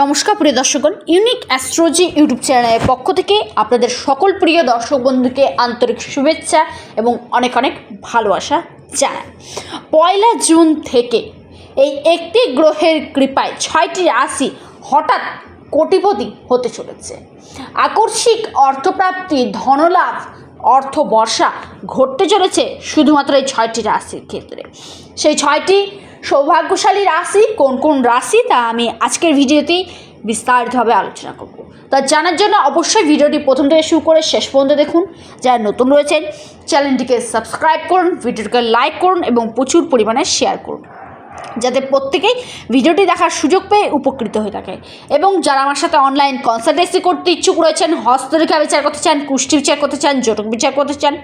নমস্কার প্রিয় দর্শকগণ unique astrology YouTube চ্যানেলের পক্ষ থেকে আপনাদের সকল প্রিয় দর্শক বন্ধুকে আন্তরিক শুভেচ্ছা এবং অনেক অনেক ভালোবাসা জানাই। পয়লা জুন থেকে এই একটি গ্রহের কৃপায় ছয়টি রাশি হঠাৎ কোটিপতি হতে চলেছে। আকস্মিক অর্থপ্রাপ্তি, ধনলাভ অর্থ বর্ষা ঘটতে চলেছে শুধুমাত্র এই ছয়টি রাশির ক্ষেত্রে। সেই ছয়টি সৌভাগ্যশালী রাশি, কোন কোন রাশি, তা আমি আজকের ভিডিওতেই বিস্তারিতভাবে আলোচনা করব। তা জানার জন্য অবশ্যই ভিডিওটি প্রথম থেকে শুরু করে শেষ পর্যন্ত দেখুন। যারা নতুন রয়েছেন, চ্যানেলটিকে সাবস্ক্রাইব করুন, ভিডিওটিকে লাইক করুন এবং প্রচুর পরিমাণে শেয়ার করুন। যাতে প্রত্যেকেই ভিডিওটি দেখার সুযোগ পেয়ে উপকৃত হয়ে থাকে। এবং যারা আমার সাথে অনলাইন কনসালটেন্সি করতে ইচ্ছুক রয়েছেন, হস্তরেখা বিচার করতে চান, কুষ্টি বিচার করতে চান, জটক বিচার করতে চান,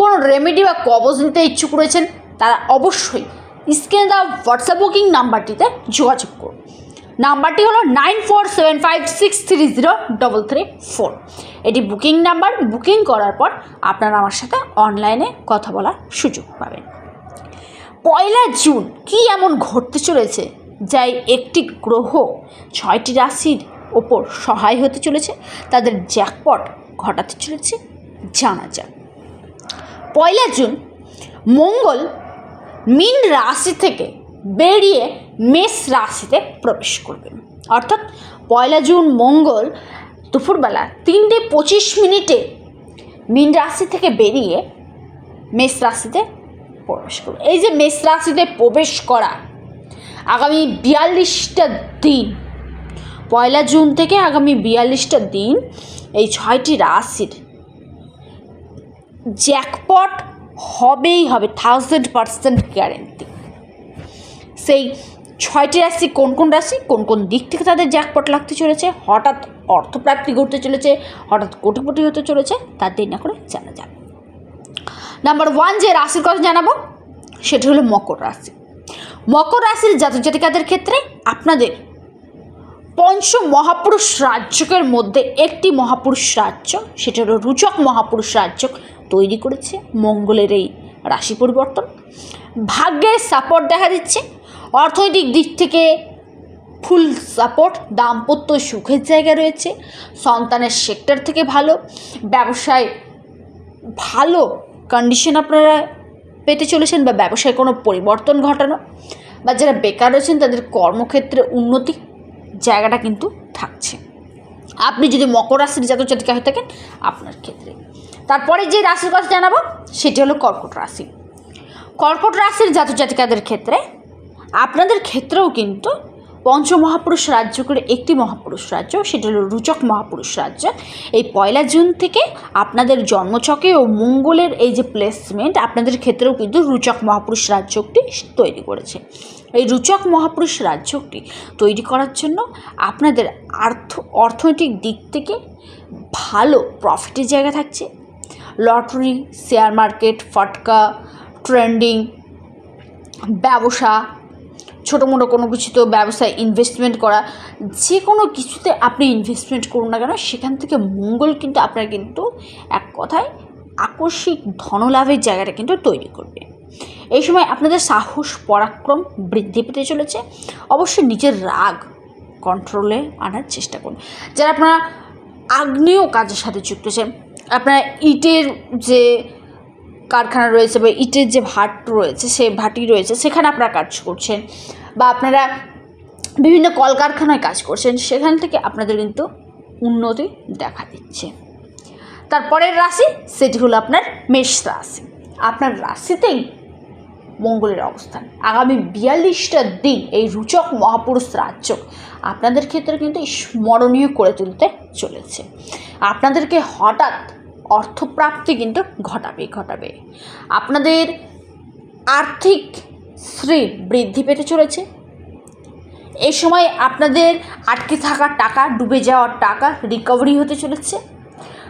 কোনো রেমেডি বা কবজ নিতে ইচ্ছুক রয়েছেন, তারা অবশ্যই স্ক্রিনে দেওয়া হোয়াটসঅ্যাপ বুকিং নাম্বারটিতে যোগাযোগ করুন। নাম্বারটি হলো nine four seven five six three zero double three four. এটি বুকিং নাম্বার। বুকিং করার পর আপনারা আমার সাথে অনলাইনে কথা বলার সুযোগ পাবেন। পয়লা জুন কি এমন ঘটতে চলেছে যাই একটি গ্রহ ছয়টি রাশির ওপর সহায় হতে চলেছে? তাদের জ্যাকপট ঘটাতে চলেছে? জানা যাক। পয়লা জুন, মঙ্গল মিন রাশি থেকে বেরিয়ে মেষ রাশিতে প্রবেশ করবেন। অর্থাৎ পয়লা জুন, মঙ্গল দুপুরবেলা তিনটে পঁচিশ মিনিটে মিন রাশি থেকে বেরিয়ে মেষ রাশিতে প্রবেশ করবে এই যে মেষ রাশিতে প্রবেশ করা আগামী বিয়াল্লিশটা দিন, পয়লা জুন থেকে আগামী বিয়াল্লিশটা দিন এই ছয়টি রাশির জ্যাকপট হবেই হবে থাউজেন্ড পার্সেন্ট গ্যারেন্টি সেই ছয়টি রাশি কোন কোন রাশি, কোন কোন দিক থেকে তাদের জ্যাকপট লাগতে চলেছে, হঠাৎ অর্থপ্রাপ্তি ঘটতে চলেছে, হঠাৎ কোটিপতি হতে চলেছে তার দিন না করে জানা যাবে নাম্বার ওয়ান যে রাশির কথা জানাব, সেটা হলো মকর রাশি। মকর রাশির জাতক জাতিকাদের ক্ষেত্রে আপনাদের পঞ্চ মহাপুরুষ রাজ্যকের মধ্যে একটি মহাপুরুষ রাজ্য, সেটা হলো রুচক মহাপুরুষ রাজ্য তৈরি করেছে মঙ্গলের এই রাশি পরিবর্তন। ভাগ্যের সাপোর্ট দেখা দিচ্ছে। অর্থনৈতিক দিক থেকে ফুল সাপোর্ট দাম্পত্য সুখের জায়গা রয়েছে। সন্তানের সেক্টর থেকে ভালো। ব্যবসায় ভালো কন্ডিশন আপনারা পেতে চলেছেন বা ব্যবসায় কোনো পরিবর্তন ঘটানো বা যারা বেকার রয়েছেন, তাদের কর্মক্ষেত্রে উন্নতি জায়গাটা কিন্তু থাকছে। আপনি যদি মকর রাশির জাতক জাতিকা হয়ে থাকেন, আপনার ক্ষেত্রে। তারপরে যে রাশির কথা জানাব, সেটি হলো কর্কট রাশি। কর্কট রাশির জাতক জাতিকাদের ক্ষেত্রে, আপনাদের ক্ষেত্রেও কিন্তু পঞ্চ মহাপুরুষ রাজ্য করে একটি মহাপুরুষ রাজ্য, সেটা হলো রুচক মহাপুরুষ রাজ্য। এই পয়লা জুন থেকে আপনাদের জন্মছকে ও মঙ্গলের এই যে প্লেসমেন্ট আপনাদের ক্ষেত্রেও কিন্তু রুচক মহাপুরুষ রাজ্যটি তৈরি করেছে। এই রুচক মহাপুরুষ রাজ্যটি তৈরি করার জন্য আপনাদের আর্থ, অর্থনৈতিক দিক থেকে ভালো প্রফিটের জায়গা থাকছে। লটারি শেয়ার মার্কেট ফটকা ট্রেন্ডিং ব্যবসা ছোটো মোটো কোনো কিছুতে ব্যবসায় ইনভেস্টমেন্ট করা যে কোনো কিছুতে আপনি ইনভেস্টমেন্ট করুন না কেন, সেখান থেকে মঙ্গল কিন্তু আপনার কিন্তু এক কথায় আকস্মিক ধনলাভের জায়গাটা কিন্তু তৈরি করবে। এই সময় আপনাদের সাহস, পরাক্রম বৃদ্ধি পেতে চলেছে। অবশ্যই নিজের রাগ কন্ট্রোলে আনার চেষ্টা করুন। যারা আপনারা আগ্নেয় কাজের সাথে যুক্ত আছেন, আপনারা ইটের যে কারখানা রয়েছে বা ইটের যে ভাট রয়েছে, সে ভাটি রয়েছে, সেখানে আপনারা কাজ করছেন বা আপনারা বিভিন্ন কলকারখানায় কাজ করছেন, সেখান থেকে আপনাদের কিন্তু উন্নতি দেখা দিচ্ছে। তারপরের রাশি, সেটি হলো আপনার মেষ রাশি। আপনার রাশিতেই মঙ্গলের অবস্থান। আগামী বিয়াল্লিশটা দিন এই রুচক মহাপুরুষ রাজ্য আপনাদের ক্ষেত্রে কিন্তু স্মরণীয় করে তুলতে চলেছে। আপনাদেরকে হঠাৎ অর্থপ্রাপ্তি কিন্তু ঘটাবে ঘটাবে। আপনাদের আর্থিক শ্রী বৃদ্ধি পেতে চলেছে। এই সময় আপনাদের আটকে থাকা টাকা, ডুবে যাওয়ার টাকা রিকভারি হতে চলেছে।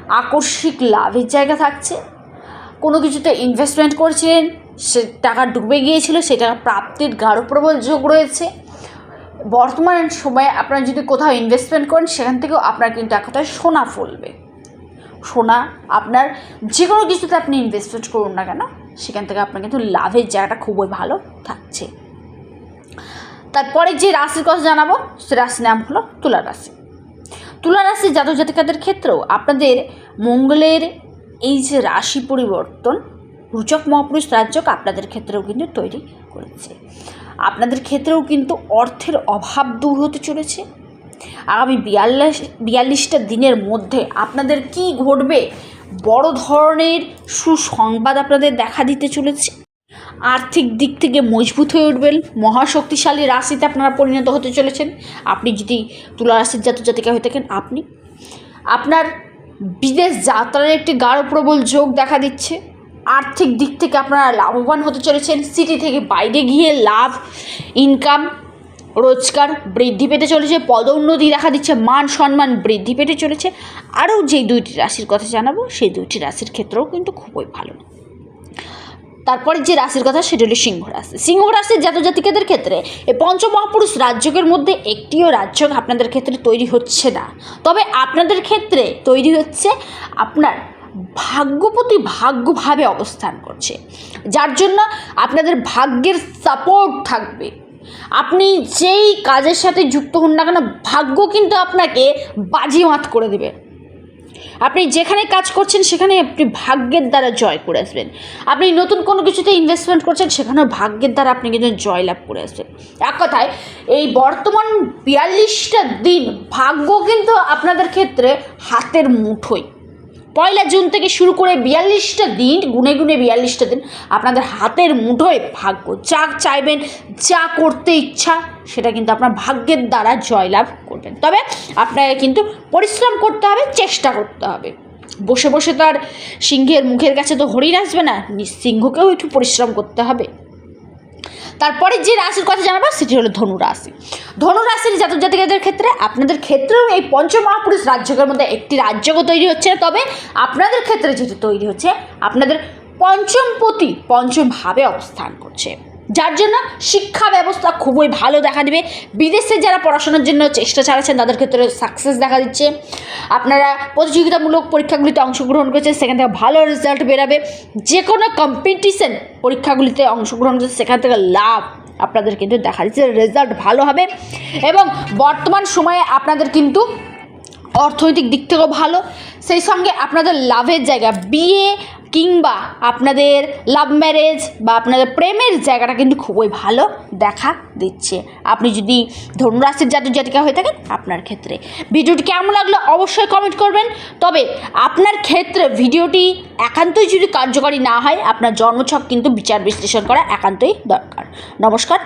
আকস্মিক লাভের জায়গা থাকছে। কোনো কিছুতে ইনভেস্টমেন্ট করছেন, সে টাকা ডুবে গিয়েছিল সে টাকা প্রাপ্তির গাঢ় প্রবল যোগ রয়েছে। বর্তমান সময়ে আপনারা যদি কোথাও ইনভেস্টমেন্ট করেন, সেখান থেকেও আপনার কিন্তু এক কথায় সোনা ফলবে। সোনা, আপনার যে কোনো কিছুতে আপনি ইনভেস্টমেন্ট করুন না কেন, সেখান থেকে আপনার কিন্তু লাভের জায়গাটা খুবই ভালো থাকছে। তারপরে যে রাশির কথা জানাব, সে রাশির নাম হলো তুলা রাশি। তুলা রাশি জাতক জাতিকাদের ক্ষেত্রেও আপনাদের মঙ্গলের এই যে রাশি পরিবর্তন, রুচক মহাপুরুষ রাজ্যক আপনাদের ক্ষেত্রেও কিন্তু তৈরি করেছে। আপনাদের ক্ষেত্রেও কিন্তু অর্থের অভাব দূর হতে চলেছে। আগামী বিয়াল্লিশ, বিয়াল্লিশটা দিনের মধ্যে আপনাদের কি ঘটবে? বড় ধরনের সুসংবাদ আপনাদের দেখা দিতে চলেছে। আর্থিক দিক থেকে মজবুত হয়ে উঠবেন। মহাশক্তিশালী রাশিতে আপনারা পরিণত হতে চলেছেন। আপনি যদি তুলা রাশির জাতক জাতিকা হয়ে থাকেন, আপনি। আপনার বিদেশ যাত্রার একটি গাঢ় প্রবল যোগ দেখা দিচ্ছে। আর্থিক দিক থেকে আপনারা লাভবান হতে চলেছেন। সিটি থেকে বাইরে গিয়ে লাভ ইনকাম রোজগার বৃদ্ধি পেতে চলেছে, পদোন্নতি দেখা দিচ্ছে, মান সম্মান বৃদ্ধি পেতে চলেছে। আরও যেই দুইটি রাশির কথা জানাব, সেই দুইটি রাশির ক্ষেত্রেও কিন্তু খুবই ভালো। তারপরে যে রাশির কথা, সেটা হলো সিংহ রাশি। সিংহ রাশির জাতক জাতিকাদের ক্ষেত্রে এই পঞ্চমহাপুরুষ রাজ্যকের মধ্যে একটিও রাজ্য আপনাদের ক্ষেত্রে তৈরি হচ্ছে না। তবে আপনাদের ক্ষেত্রে তৈরি হচ্ছে আপনার ভাগ্যপতি ভাগ্যভাবে অবস্থান করছে। যার জন্য আপনাদের ভাগ্যের সাপোর্ট থাকবে। আপনি যেই কাজের সাথে যুক্ত হন না কেন, ভাগ্য কিন্তু আপনাকে বাজিমাত করে দেবে। আপনি যেখানে কাজ করছেন, সেখানে আপনি ভাগ্যের দ্বারা জয় করে আসবেন। আপনি নতুন কোনো কিছুতে ইনভেস্টমেন্ট করছেন সেখানে ভাগ্যের দ্বারা আপনি কিন্তু জয়লাভ করে আসবেন। এক কথায়, এই বর্তমান বিয়াল্লিশটা দিন ভাগ্য কিন্তু আপনাদের ক্ষেত্রে হাতের মুঠোয়। পয়লা জুন থেকে শুরু করে বিয়াল্লিশটা দিন, গুনে গুনে বিয়াল্লিশটা দিন আপনাদের হাতের মুঠোয় ভাগ্য। যা চাইবেন, যা করতে ইচ্ছা, সেটা কিন্তু আপনার ভাগ্যের দ্বারা জয়লাভ করবেন। তবে আপনাকে কিন্তু পরিশ্রম করতে হবে, চেষ্টা করতে হবে। বসে বসে তো আর সিংহের মুখের কাছে তো হরিণ আসবে না সিংহকেও একটু পরিশ্রম করতে হবে। তারপরে যে রাশির কথা জানাব সেটি হলো ধনু রাশি। ধনু রাশির জাতক জাতিকাদের ক্ষেত্রে আপনাদের ক্ষেত্রেও এই পঞ্চমহাপুরুষ রাজ্যকের মধ্যে একটি রাজ্যকে তৈরি হচ্ছে। তবে আপনাদের ক্ষেত্রে যেটি তৈরি হচ্ছে, আপনাদের পঞ্চমপতি প্রতি পঞ্চমভাবে অবস্থান করছে। যার জন্য শিক্ষা ব্যবস্থা খুবই ভালো দেখা দেবে। বিদেশে যারা পড়াশোনার জন্য চেষ্টা চালাচ্ছেন, তাদের ক্ষেত্রে সাকসেস দেখা দিচ্ছে। আপনারা প্রতিযোগিতামূলক পরীক্ষাগুলিতে অংশগ্রহণ করেছেন, সেখান থেকে ভালো রেজাল্ট বেরাবে। যে কোনো কম্পিটিশন পরীক্ষাগুলিতে অংশগ্রহণ করছে সেখান থেকে লাভ আপনাদের কিন্তু দেখা দিচ্ছে। রেজাল্ট ভালো হবে এবং বর্তমান সময়ে আপনাদের কিন্তু অর্থনৈতিক দিক থেকেও ভালো। সেই সঙ্গে আপনাদের লাভের জায়গা বিয়ে কিংবা আপনাদের লাভ ম্যারেজ বা আপনাদের প্রেমের জায়গাটা কিন্তু খুবই ভালো দেখা দিচ্ছে। আপনি যদি ধনুরাশির জাতক জাতিকা হয়ে থাকেন, আপনার ক্ষেত্রে। ভিডিওটি কেমন লাগল অবশ্যই কমেন্ট করবেন। তবে আপনার ক্ষেত্রে ভিডিওটি একান্তই যদি কার্যকরী না হয়, আপনার জন্মছক কিন্তু বিচার বিশ্লেষণ করা একান্তই দরকার। নমস্কার